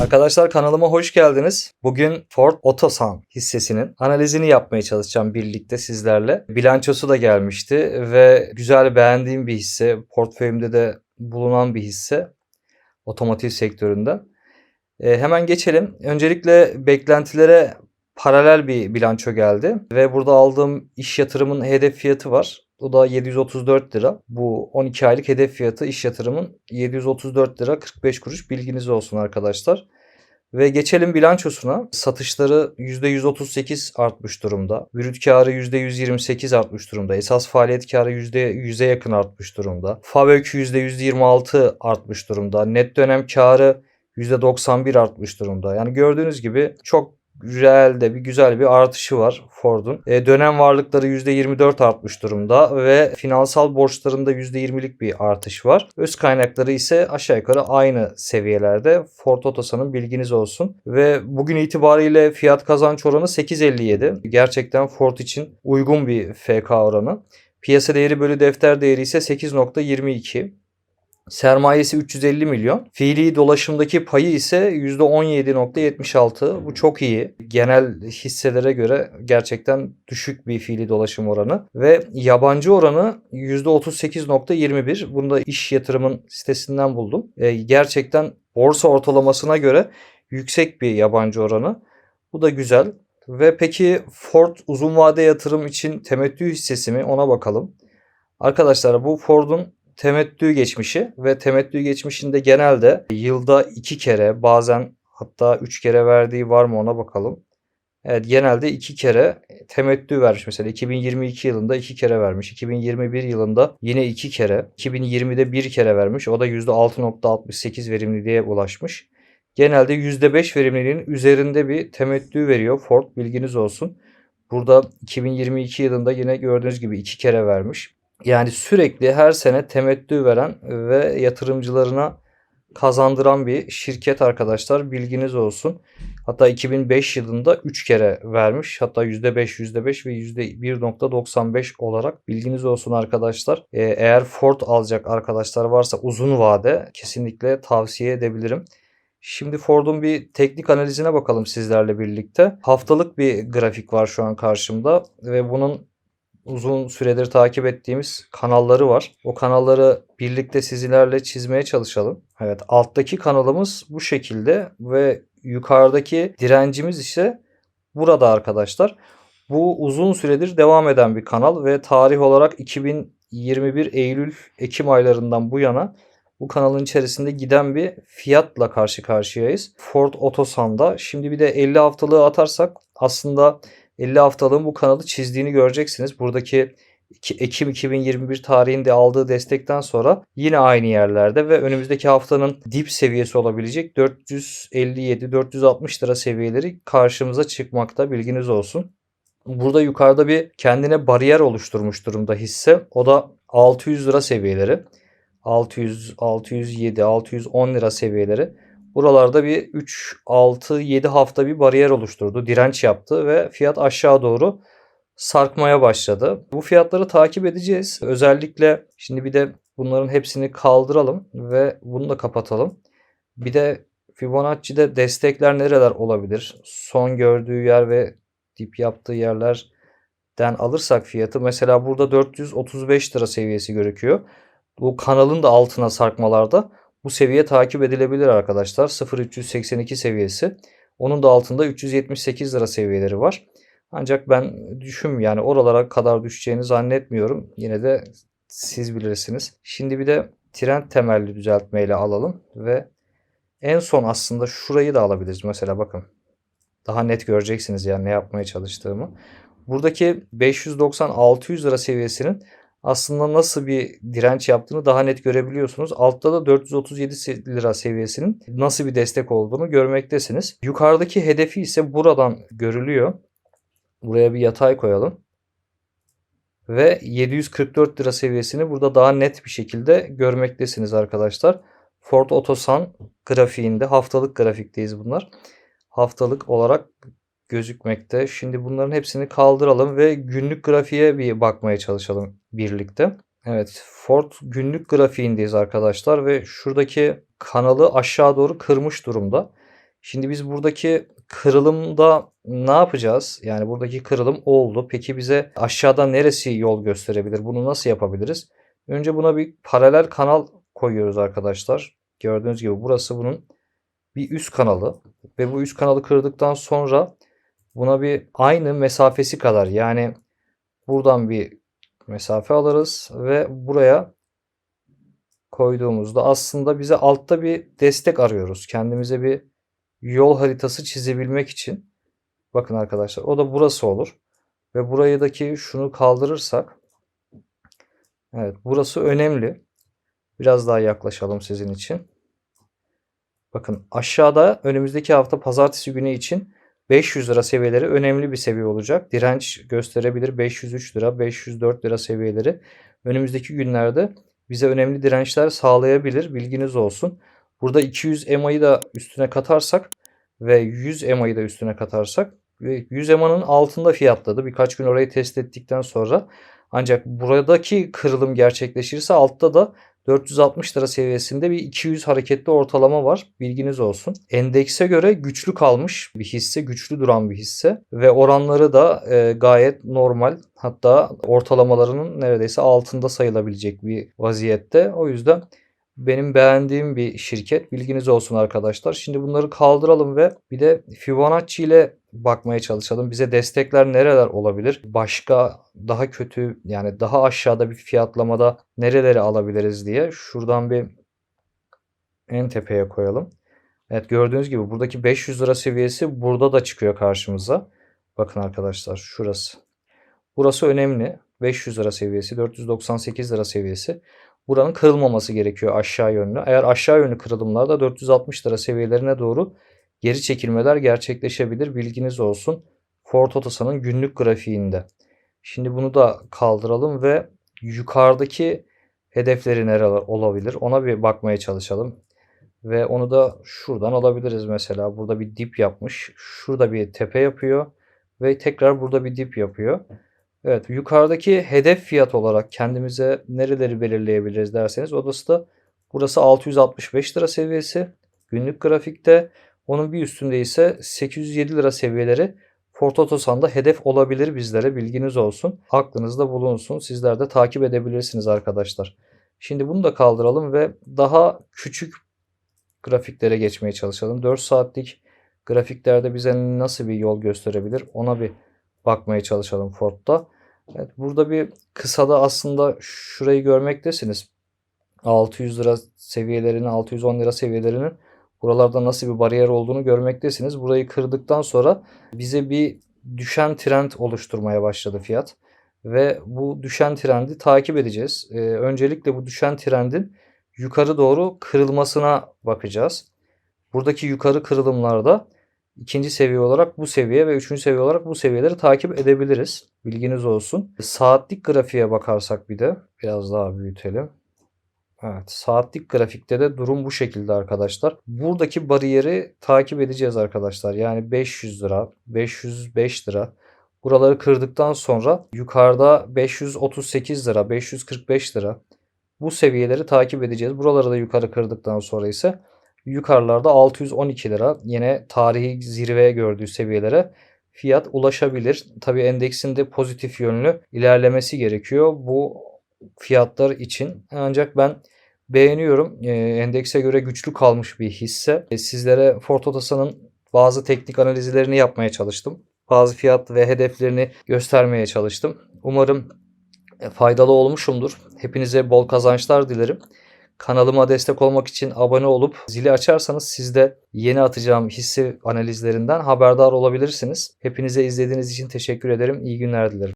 Arkadaşlar kanalıma hoş geldiniz. Bugün Ford Otosan hissesinin analizini yapmaya çalışacağım birlikte sizlerle. Bilançosu da gelmişti ve güzel beğendiğim bir hisse. Portföyümde de bulunan bir hisse. Otomotiv sektöründe. E, hemen geçelim. Öncelikle beklentilere paralel bir bilanço geldi ve burada aldığım iş yatırımın hedef fiyatı var. O da 734 lira. Bu 12 aylık hedef fiyatı iş yatırımın 734 lira 45 kuruş bilginiz olsun arkadaşlar. Ve geçelim bilançosuna. Satışları %138 artmış durumda. Brüt karı %128 artmış durumda. Esas faaliyet karı %100'e yakın artmış durumda. FAVÖK %126 artmış durumda. Net dönem karı %91 artmış durumda. Yani gördüğünüz gibi çok reelde bir güzel bir artışı var Ford'un. E, dönem varlıkları %24 artmış durumda ve finansal borçlarında %20'lik bir artış var. Öz kaynakları ise aşağı yukarı aynı seviyelerde. Ford Otosan'ın bilginiz olsun. Ve bugün itibariyle fiyat kazanç oranı 8.57. Gerçekten Ford için uygun bir FK oranı. Piyasa değeri bölü defter değeri ise 8.22. Sermayesi 350 milyon. Fiili dolaşımdaki payı ise %17.76. Bu çok iyi. Genel hisselere göre gerçekten düşük bir fiili dolaşım oranı. Ve yabancı oranı %38.21. Bunu da iş yatırımın sitesinden buldum. E, gerçekten borsa ortalamasına göre yüksek bir yabancı oranı. Bu da güzel. Ve peki Ford uzun vade yatırım için temettü hissesi mi ona bakalım. Arkadaşlar bu Ford'un temettü geçmişi ve temettü geçmişinde genelde yılda iki kere bazen hatta üç kere verdiği var mı ona bakalım. Evet genelde iki kere temettü vermiş. Mesela 2022 yılında iki kere vermiş. 2021 yılında yine iki kere. 2020'de bir kere vermiş. O da %6.68 verimliliğe ulaşmış. Genelde %5 verimliliğin üzerinde bir temettü veriyor Ford bilginiz olsun. Burada 2022 yılında yine gördüğünüz gibi iki kere vermiş. Yani sürekli her sene temettü veren ve yatırımcılarına kazandıran bir şirket arkadaşlar bilginiz olsun. Hatta 2005 yılında 3 kere vermiş. Hatta %5, %5 ve %1.95 olarak bilginiz olsun arkadaşlar. Ee, eğer Ford alacak arkadaşlar varsa uzun vade kesinlikle tavsiye edebilirim. Şimdi Ford'un bir teknik analizine bakalım sizlerle birlikte. Haftalık bir grafik var şu an karşımda ve bunun uzun süredir takip ettiğimiz kanalları var. O kanalları birlikte sizlerle çizmeye çalışalım. Evet alttaki kanalımız bu şekilde ve yukarıdaki direncimiz ise burada arkadaşlar. Bu uzun süredir devam eden bir kanal ve tarih olarak 2021 Eylül Ekim aylarından bu yana bu kanalın içerisinde giden bir fiyatla karşı karşıyayız. Ford Otosan'da. Şimdi bir de 50 haftalığı atarsak aslında 50 haftalığın bu kanalı çizdiğini göreceksiniz. Buradaki Ekim 2021 tarihinde aldığı destekten sonra yine aynı yerlerde ve önümüzdeki haftanın dip seviyesi olabilecek 457-460 lira seviyeleri karşımıza çıkmakta bilginiz olsun. Burada yukarıda bir kendine bariyer oluşturmuş durumda hisse. O da 600 lira seviyeleri. 600, 607, 610 lira seviyeleri. Buralarda bir 3, 6, 7 hafta bir bariyer oluşturdu. Direnç yaptı ve fiyat aşağı doğru sarkmaya başladı. Bu fiyatları takip edeceğiz. Özellikle şimdi bir de bunların hepsini kaldıralım ve bunu da kapatalım. Bir de Fibonacci'de destekler nereler olabilir? Son gördüğü yer ve dip yaptığı yerlerden alırsak fiyatı mesela burada 435 lira seviyesi gözüküyor. Bu kanalın da altına sarkmalarda bu seviye takip edilebilir arkadaşlar. 0.382 seviyesi. Onun da altında 378 lira seviyeleri var. Ancak ben düşüm yani oralara kadar düşeceğini zannetmiyorum. Yine de siz bilirsiniz. Şimdi bir de trend temelli düzeltmeyle alalım ve en son aslında şurayı da alabiliriz. Mesela bakın. Daha net göreceksiniz yani ne yapmaya çalıştığımı. Buradaki 590-600 lira seviyesinin aslında nasıl bir direnç yaptığını daha net görebiliyorsunuz. Altta da 437 lira seviyesinin nasıl bir destek olduğunu görmektesiniz. Yukarıdaki hedefi ise buradan görülüyor. Buraya bir yatay koyalım. Ve 744 lira seviyesini burada daha net bir şekilde görmektesiniz arkadaşlar. Ford Otosan grafiğinde haftalık grafikteyiz bunlar. Haftalık olarak gözükmekte. Şimdi bunların hepsini kaldıralım ve günlük grafiğe bir bakmaya çalışalım birlikte. Evet Ford günlük grafiğindeyiz arkadaşlar ve şuradaki kanalı aşağı doğru kırmış durumda. Şimdi biz buradaki kırılımda ne yapacağız? Yani buradaki kırılım oldu. Peki bize aşağıda neresi yol gösterebilir? Bunu nasıl yapabiliriz? Önce buna bir paralel kanal koyuyoruz arkadaşlar. Gördüğünüz gibi burası bunun bir üst kanalı ve bu üst kanalı kırdıktan sonra buna bir aynı mesafesi kadar yani buradan bir mesafe alırız ve buraya koyduğumuzda aslında bize altta bir destek arıyoruz. Kendimize bir yol haritası çizebilmek için. Bakın arkadaşlar o da burası olur. Ve burayıdaki şunu kaldırırsak Evet burası önemli. Biraz daha yaklaşalım sizin için. Bakın aşağıda önümüzdeki hafta pazartesi günü için 500 lira seviyeleri önemli bir seviye olacak. Direnç gösterebilir 503 lira, 504 lira seviyeleri. Önümüzdeki günlerde bize önemli dirençler sağlayabilir. Bilginiz olsun. Burada 200 EMA'yı da üstüne katarsak ve 100 EMA'yı da üstüne katarsak ve 100 EMA'nın altında fiyatladı. Birkaç gün orayı test ettikten sonra ancak buradaki kırılım gerçekleşirse altta da 460 lira seviyesinde bir 200 hareketli ortalama var. Bilginiz olsun. Endekse göre güçlü kalmış bir hisse, güçlü duran bir hisse ve oranları da e, gayet normal. Hatta ortalamalarının neredeyse altında sayılabilecek bir vaziyette. O yüzden benim beğendiğim bir şirket. Bilginiz olsun arkadaşlar. Şimdi bunları kaldıralım ve bir de Fibonacci ile bakmaya çalışalım. Bize destekler nereler olabilir? Başka daha kötü yani daha aşağıda bir fiyatlamada nereleri alabiliriz diye. Şuradan bir en tepeye koyalım. Evet gördüğünüz gibi buradaki 500 lira seviyesi burada da çıkıyor karşımıza. Bakın arkadaşlar şurası. Burası önemli. 500 lira seviyesi, 498 lira seviyesi. Buranın kırılmaması gerekiyor aşağı yönlü. Eğer aşağı yönlü kırılımlarda 460 lira seviyelerine doğru geri çekilmeler gerçekleşebilir. Bilginiz olsun. Ford Otosan'ın günlük grafiğinde. Şimdi bunu da kaldıralım ve yukarıdaki hedefleri nereler olabilir ona bir bakmaya çalışalım. Ve onu da şuradan alabiliriz mesela. Burada bir dip yapmış. Şurada bir tepe yapıyor. Ve tekrar burada bir dip yapıyor. Evet yukarıdaki hedef fiyat olarak kendimize nereleri belirleyebiliriz derseniz odası da burası 665 lira seviyesi. Günlük grafikte onun bir üstünde ise 807 lira seviyeleri Ford Otosan'da hedef olabilir bizlere bilginiz olsun. Aklınızda bulunsun. Sizler de takip edebilirsiniz arkadaşlar. Şimdi bunu da kaldıralım ve daha küçük grafiklere geçmeye çalışalım. 4 saatlik grafiklerde bize nasıl bir yol gösterebilir ona bir bakmaya çalışalım Ford'da. Evet, burada bir kısada aslında şurayı görmektesiniz. 600 lira seviyelerinin 610 lira seviyelerinin buralarda nasıl bir bariyer olduğunu görmektesiniz. Burayı kırdıktan sonra bize bir düşen trend oluşturmaya başladı fiyat. Ve bu düşen trendi takip edeceğiz. Ee, öncelikle bu düşen trendin yukarı doğru kırılmasına bakacağız. Buradaki yukarı kırılımlarda ikinci seviye olarak bu seviye ve üçüncü seviye olarak bu seviyeleri takip edebiliriz. Bilginiz olsun. Saatlik grafiğe bakarsak bir de biraz daha büyütelim. Evet saatlik grafikte de durum bu şekilde arkadaşlar. Buradaki bariyeri takip edeceğiz arkadaşlar. Yani 500 lira, 505 lira. Buraları kırdıktan sonra yukarıda 538 lira, 545 lira. Bu seviyeleri takip edeceğiz. Buraları da yukarı kırdıktan sonra ise yukarılarda 612 lira yine tarihi zirveye gördüğü seviyelere fiyat ulaşabilir. Tabi endeksin de pozitif yönlü ilerlemesi gerekiyor bu fiyatlar için. Ancak ben beğeniyorum. E, endekse göre güçlü kalmış bir hisse. E, sizlere Ford Otosan'ın bazı teknik analizlerini yapmaya çalıştım. Bazı fiyat ve hedeflerini göstermeye çalıştım. Umarım faydalı olmuşumdur. Hepinize bol kazançlar dilerim. Kanalıma destek olmak için abone olup zili açarsanız siz de yeni atacağım hisse analizlerinden haberdar olabilirsiniz. Hepinize izlediğiniz için teşekkür ederim. İyi günler dilerim.